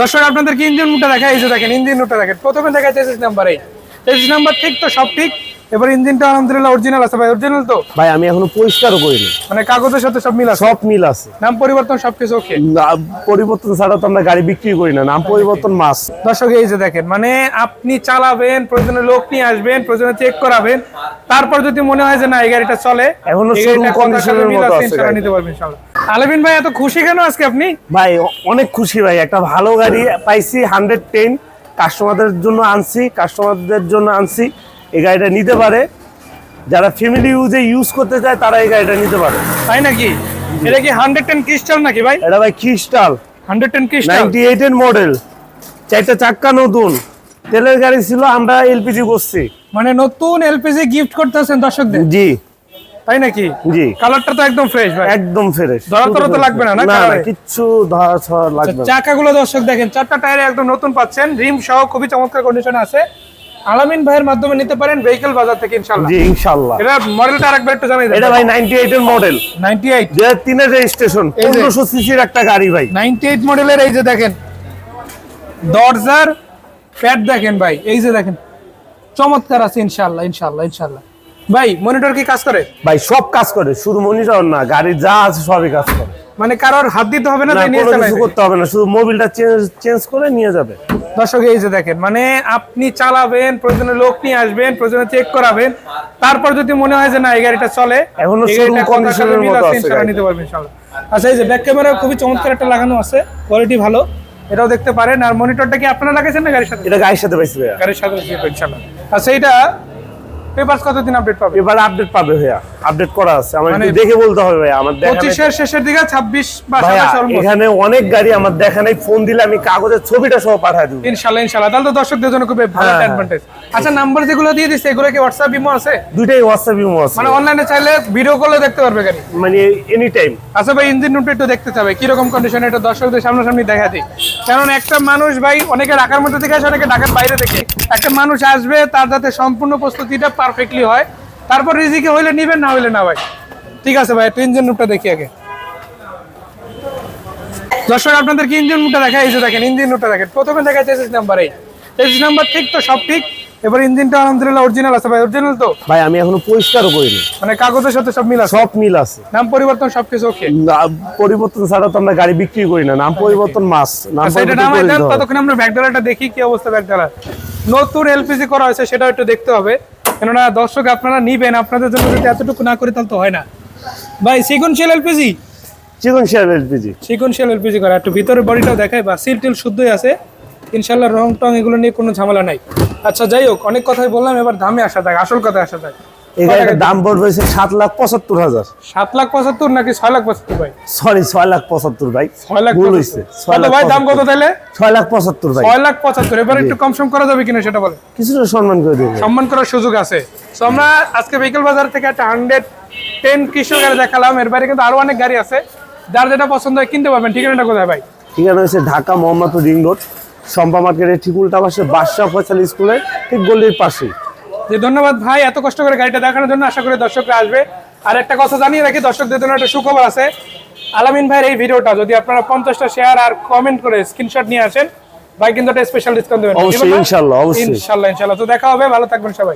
দর্শক, আপনাদেরকে ইঞ্জিন রুমটা দেখা যে দেখেন, ইঞ্জিন রুমটা দেখেন। প্রথমে দেখা চেসিস নাম্বার এই। চেসিস নাম্বার ঠিক তো, সব ঠিক? এবার ইঞ্জিনটা আলহামদুলিল্লাহ অরিজিনাল আছে ভাই অরিজিনাল তো? ভাই আমি এখনও পরিষ্কারও করিনি। মানে কাগজের সাথে সব মিল আছে? সব মিল আছে। নাম পরিবর্তন সবকিছু ওকে পরিবর্তন ছাড়া তো আমরা গাড়ি বিক্রি করি না নাম পরিবর্তন মাস দর্শক এই যে দেখেন মানে আপনি চালাবেন প্রয়োজনে লোক নিয়ে আসবেন প্রয়োজনে চেক করাবেন তারপর যদি মনে হয় যে না এই গাড়িটা চলে এখনও সাথে মিল মতো আছে, নিতে পারবেন ইনশাআল্লাহ আলবিন ভাই এত খুশি কেন আজকে আপনি? ভাই অনেক খুশি ভাই একটা ভালো গাড়ি পাইছি হান্ড্রেড টেন কাস্টমারদের জন্য আনছি কাস্টমারদের জন্য আনছি। এই গাড়িটা নিতে পারে। যারা ফ্যামিলি ইউজে ইউজ করতে চায় তারা এই গাড়িটা নিতে পারে। তাই নাকি? এটা কি হান্ড্রেড টেন ক্রিস্টাল নাকি ভাই? এটা ভাই crystal hundred ten crystal ninety eight এর মডেল চারটা চাক্কা নতুন। তেলের গাড়ি ছিল আমরা এলপিজি করছি মানে নতুন এলপিজি গিফট করতেছেন দর্শকদের? জি। তাই নাকি? জি। কালারটা তো একদম ফ্রেশ ভাই। একদম ফ্রেশ ধরা তো লাগবে না, না? কিচ্ছু ধরা ছড়া লাগবে চাকাগুলো দর্শক দেখেন চারটা টায়ারে একদম নতুন পাচ্ছেন। রিম সহ খুবই চমৎকার কন্ডিশনে আছে। আলামিন ভাইয়ের মাধ্যমে নিতে পারেন ভেহিকল বাজার থেকে ইনশাআল্লাহ। জি ইনশাল্লাহ এটা মডেলটা আরেকবার একটু জানাই দেন। এটা ভাই নাইনটি এইট এর মডেল 98 দুই হাজার তিনের রেজিস্ট্রেশন এই যে- পনেরোশো সিসির একটা গাড়ি ভাই। 98 মডেলের এই যে দেখেন দরজার প্যাড দেখেন ভাই এই যে দেখেন চমৎকার আছে ইনশাআল্লাহ ইনশাআল্লাহ ইনশাআল্লাহ। ভাই মনিটর কি কাজ করে? ভাই সব কাজ করে শুধু মনিটর না গাড়ির যা আছে সবই কাজ করে। মানে কারোর হাত দিতে হবে না তাই নিয়ে কিছু করতে হবে না শুধু মোবিলটা চেঞ্জ চেঞ্জ করে নিয়ে যাবে। দর্শক এই যে দেখেন মানে আপনি চালাবেন প্রয়োজনে লোক নিয়ে আসবেন প্রয়োজনে চেক করাবেন। তারপর যদি মনে হয় যে না এই গাড়িটা চলে এখনও মতো আছে। নিতে পারবেন ইনশাআল্লাহ আচ্ছা এই যে ব্যাক ক্যামেরা খুবই চমৎকার একটা লাগানো আছে কোয়ালিটি ভালো। এটাও দেখতে পারেন আর মনিটরটা কি আপনারা লাগাইছেন না গাড়ির সাথে? এটা গাড়ির সাথে পাইছি গাড়ির সাথে ইনশাআল্লাহ আচ্ছা এটা পেপারস কতদিন আপডেট পাবে? এবার আপডেট পাবে ভাইয়া। আপডেট করা আছে। আমার মানে- একটু দেখে বলতে হবে ভাইয়া আমার দেখা শেষের দিকে বা এখানে অনেক গাড়ি আমার দেখা নাই ফোন দিলে আমি কাগজের ছবিটা সহ পাঠাই দেবো। ইনশাআল্লাহ ইনশাআল্লাহ। তাহলে তো দর্শকদের জন্য খুব ভালো হ্যাঁ, হ্যাঁ। অ্যাডভান্টেজ আচ্ছা নাম্বার যেগুলো দিয়ে দিচ্ছে এগুলো কি হোয়াটসঅ্যাপ ইমো আছে? দুইটাই হোয়াটসঅ্যাপ ইমো আছে। মানে অনলাইনে চাইলে ভিডিও কলে দেখতে পারবে গাড়ি। মানে এনি টাইম আচ্ছা ভাই ইঞ্জিন রুমটা একটু দেখতে চাবে কীরকম কন্ডিশন এটা দর্শকদের সামনাসামনি দেখা দিই। কারণ একটা মানুষ ভাই অনেকে ঢাকার মধ্যে থেকে আসে অনেকে ঢাকার বাইরে থেকে। একটা মানুষ আসবে তার যাতে সম্পূর্ণ প্রস্তুতিটা পারফেক্টলি হয়। তারপর রিজিকে হইলে নিবেন না হইলে না ভাই। ঠিক আছে ভাই একটু ইঞ্জিন রুমটা দেখি আগে। দর্শক আপনাদেরকে ইঞ্জিন রুমটা দেখা এই যে দেখেন ইঞ্জিন রুমটা দেখেন। প্রথমে দেখা চেসিস নাম্বার এই চেসিস নাম্বার ঠিক তো সব ঠিক? এবার ইঞ্জিনটা আলহামদুলিল্লাহ অরিজিনাল আছে ভাই অরিজিনাল তো? ভাই আমি এখনও পরিষ্কারও করিনি। মানে কাগজের সাথে সব মিল আছে? সব মিল আছে। নাম পরিবর্তন সবকিছু ওকে না, পরিবর্তন ছাড়া তো আমরা গাড়ি বিক্রি করি না। নাম পরিবর্তন মাস নাম আচ্ছা পরিবর্তন ততক্ষণ আমরা ব্যাগডালাটা দেখি কি অবস্থা ব্যাগডালার। নতুন এলপিজি করা হয়েছে সেটা একটু দেখতে হবে। কেননা দর্শক আপনারা নিবেন আপনাদের জন্য যদি এতটুকু না করি তাহলে তো হয় না। ভাই সিকুনশিয়াল এলপিজি? চিকন শেয়ার এলপিজি। সিকুনশিয়াল এলপিজি করা একটু ভিতরে বডিটাও দেখায় বা সিল টিল শুদ্ধই আছে। ইনশাল্লাহ রং টং এগুলো নিয়ে কোনো ঝামেলা নাই। আচ্ছা যাই হোক অনেক কথাই বললাম এবার দামে আসা যাক আসল কথায় আসা যাক। এই গাড়িটার দাম পড়বে সাত লাখ পঁচাত্তর হাজার। সাত লাখ পঁচাত্তর নাকি ছয় লাখ পঁচাত্তর ভাই? সরি ছয় লাখ পঁচাত্তর ভাই। ছয় লাখ ভুল পঁচাত্তর। হয়েছে ছয় লাখ ভাই দাম কত পঁচাত্তর। ছয় লাখ পঁচাত্তর ভাই। ছয় লাখ পঁচাত্তর। এবার একটু কম সম করা যাবে কিনা সেটা বলে কিছুটা সম্মান করে দেবে সম্মান করার সুযোগ আছে। তো আমরা আজকে ভেহিকল বাজার থেকে একটা হান্ড্রেড টেন গাড়ি দেখালাম। এর বাইরে কিন্তু আরও অনেক গাড়ি আছে। যার যেটা পছন্দ হয় কিনতে পারবেন। ঠিকানাটা কোথায় ভাই? ঠিকানা হচ্ছে ঢাকা মোহাম্মদপুর রিং রোড সম্পা মার্কেটের ঠিক উল্টা পাশে বাদশাহ ফয়সাল স্কুলের ঠিক গলির পাশেই। যে ধন্যবাদ ভাই এত কষ্ট করে গাড়িটা দেখানোর জন্য আশা করি দর্শকরা আসবে। আর একটা কথা জানিয়ে রাখি দর্শকদের জন্য একটা সুখবর আছে। আলামিন ভাইয়ের এই ভিডিওটা যদি আপনারা পঞ্চাশটা শেয়ার আর কমেন্ট করে স্ক্রিনশট নিয়ে আসেন ভাই কিন্তু একটা স্পেশাল ডিসকাউন্ট দেবেন। ইনশাল্লাহ, ইনশাল্লাহ ইনশাল্লাহ। তো দেখা হবে ভালো থাকবেন সবাই।